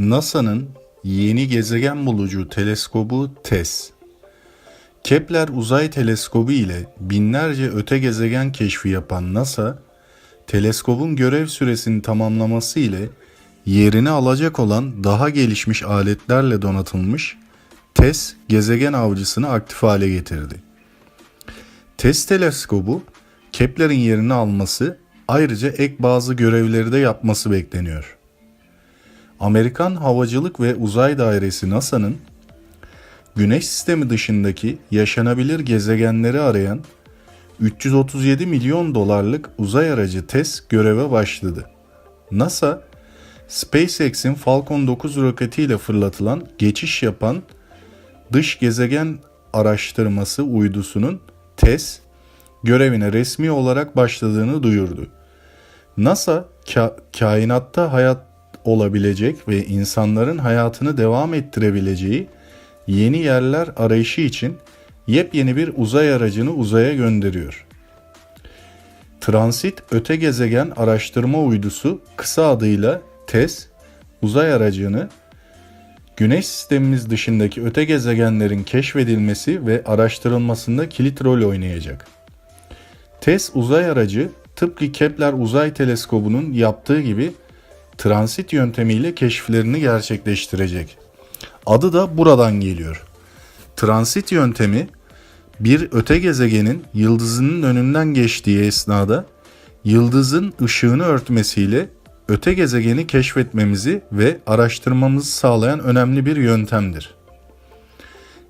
NASA'nın yeni gezegen bulucu teleskobu TESS. Kepler Uzay Teleskobu ile binlerce öte gezegen keşfi yapan NASA, teleskobun görev süresini tamamlaması ile yerini alacak olan daha gelişmiş aletlerle donatılmış TESS gezegen avcısını aktif hale getirdi. TESS teleskobu Kepler'in yerini alması ayrıca ek bazı görevleri de yapması bekleniyor. Amerikan Havacılık ve Uzay Dairesi NASA'nın Güneş sistemi dışındaki yaşanabilir gezegenleri arayan 337 milyon dolarlık uzay aracı TESS göreve başladı. NASA, SpaceX'in Falcon 9 roketiyle fırlatılan geçiş yapan dış gezegen araştırması uydusunun TESS görevine resmi olarak başladığını duyurdu. NASA, ka- kainatta hayat olabilecek ve insanların hayatını devam ettirebileceği yeni yerler arayışı için yepyeni bir uzay aracını uzaya gönderiyor. Transit Öte Gezegen Araştırma Uydusu kısa adıyla TESS uzay aracını Güneş sistemimiz dışındaki öte gezegenlerin keşfedilmesi ve araştırılmasında kilit rol oynayacak. TESS uzay aracı tıpkı Kepler Uzay Teleskobu'nun yaptığı gibi transit yöntemiyle keşiflerini gerçekleştirecek. Adı da buradan geliyor. Transit yöntemi bir öte gezegenin yıldızının önünden geçtiği esnada yıldızın ışığını örtmesiyle öte gezegeni keşfetmemizi ve araştırmamızı sağlayan önemli bir yöntemdir.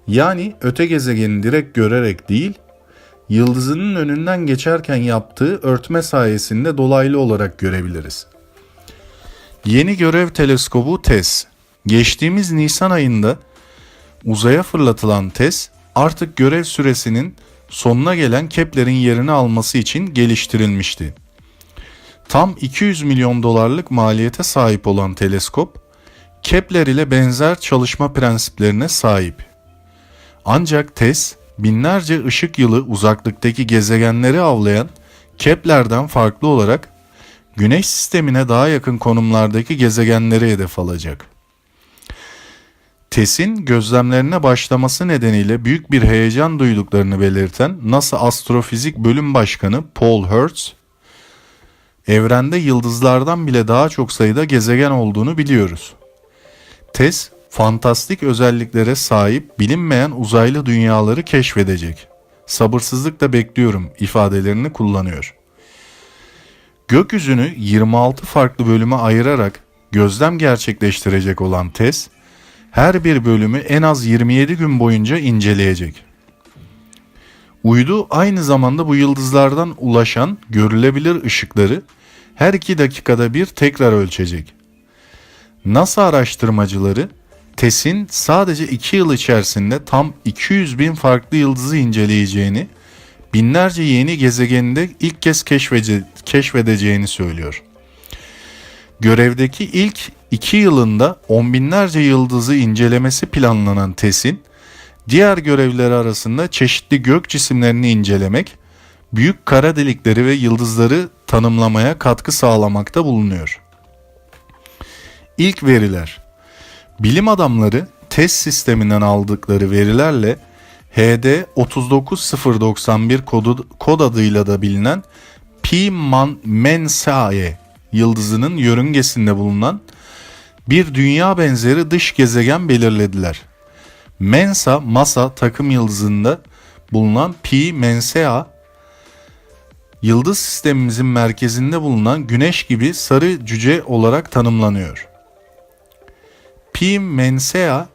Yani öte gezegeni direkt görerek değil, yıldızının önünden geçerken yaptığı örtme sayesinde dolaylı olarak görebiliriz. Yeni görev teleskobu TESS, geçtiğimiz Nisan ayında uzaya fırlatılan TESS artık görev süresinin sonuna gelen Kepler'in yerini alması için geliştirilmişti. Tam 200 milyon dolarlık maliyete sahip olan teleskop, Kepler ile benzer çalışma prensiplerine sahip. Ancak TESS, binlerce ışık yılı uzaklıktaki gezegenleri avlayan Kepler'den farklı olarak Güneş sistemine daha yakın konumlardaki gezegenleri hedef alacak. TES'in gözlemlerine başlaması nedeniyle büyük bir heyecan duyduklarını belirten NASA Astrofizik Bölüm Başkanı Paul Hertz, evrende yıldızlardan bile daha çok sayıda gezegen olduğunu biliyoruz. TESS, fantastik özelliklere sahip bilinmeyen uzaylı dünyaları keşfedecek. Sabırsızlıkla bekliyorum ifadelerini kullanıyor. Gökyüzünü 26 farklı bölüme ayırarak gözlem gerçekleştirecek olan TESS, her bir bölümü en az 27 gün boyunca inceleyecek. Uydu aynı zamanda bu yıldızlardan ulaşan görülebilir ışıkları her iki dakikada bir tekrar ölçecek. NASA araştırmacıları TES'in sadece 2 yıl içerisinde tam 200 bin farklı yıldızı inceleyeceğini, binlerce yeni gezegeni de ilk kez keşfece- keşfedeceğini söylüyor. Görevdeki ilk 2 yılında on binlerce yıldızı incelemesi planlanan TES'in, diğer görevleri arasında çeşitli gök cisimlerini incelemek, büyük kara delikleri ve yıldızları tanımlamaya katkı sağlamakta bulunuyor. İlk veriler Bilim adamları test sisteminden aldıkları verilerle HD 39091 kodu, kod adıyla da bilinen P Man Mensae yıldızının yörüngesinde bulunan bir dünya benzeri dış gezegen belirlediler. Mensa Masa takım yıldızında bulunan P Mensea yıldız sistemimizin merkezinde bulunan güneş gibi sarı cüce olarak tanımlanıyor. P Mensea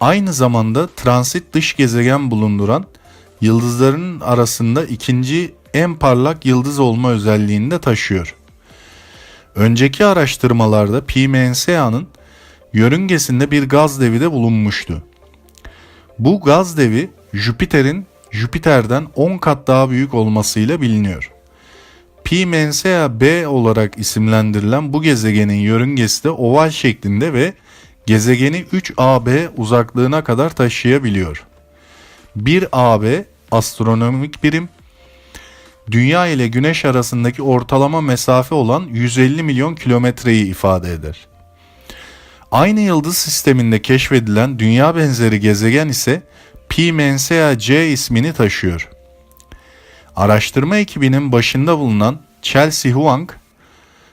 aynı zamanda transit dış gezegen bulunduran yıldızların arasında ikinci en parlak yıldız olma özelliğini de taşıyor. Önceki araştırmalarda P Mensea'nın yörüngesinde bir gaz devi de bulunmuştu. Bu gaz devi Jüpiter'in Jüpiter'den 10 kat daha büyük olmasıyla biliniyor. P Mensea B olarak isimlendirilen bu gezegenin yörüngesi de oval şeklinde ve gezegeni 3 AB uzaklığına kadar taşıyabiliyor. 1 AB astronomik birim, Dünya ile Güneş arasındaki ortalama mesafe olan 150 milyon kilometreyi ifade eder. Aynı yıldız sisteminde keşfedilen dünya benzeri gezegen ise Pi Mensea C ismini taşıyor. Araştırma ekibinin başında bulunan Chelsea Huang,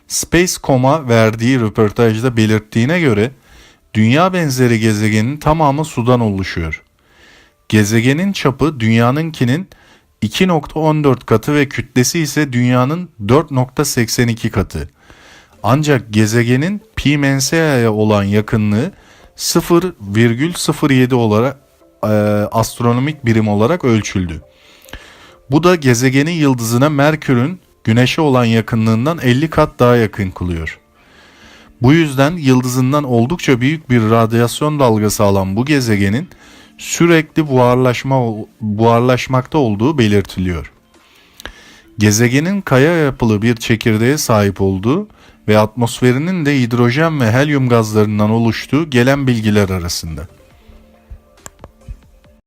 Space.com'a verdiği röportajda belirttiğine göre dünya benzeri gezegenin tamamı sudan oluşuyor. Gezegenin çapı dünyanınkinin 2.14 katı ve kütlesi ise dünyanın 4.82 katı. Ancak gezegenin Pi Mensea'ya olan yakınlığı 0,07 olarak e, astronomik birim olarak ölçüldü. Bu da gezegenin yıldızına Merkür'ün Güneş'e olan yakınlığından 50 kat daha yakın kılıyor. Bu yüzden yıldızından oldukça büyük bir radyasyon dalgası alan bu gezegenin sürekli buharlaşma buharlaşmakta olduğu belirtiliyor. Gezegenin kaya yapılı bir çekirdeğe sahip olduğu ve atmosferinin de hidrojen ve helyum gazlarından oluştuğu gelen bilgiler arasında.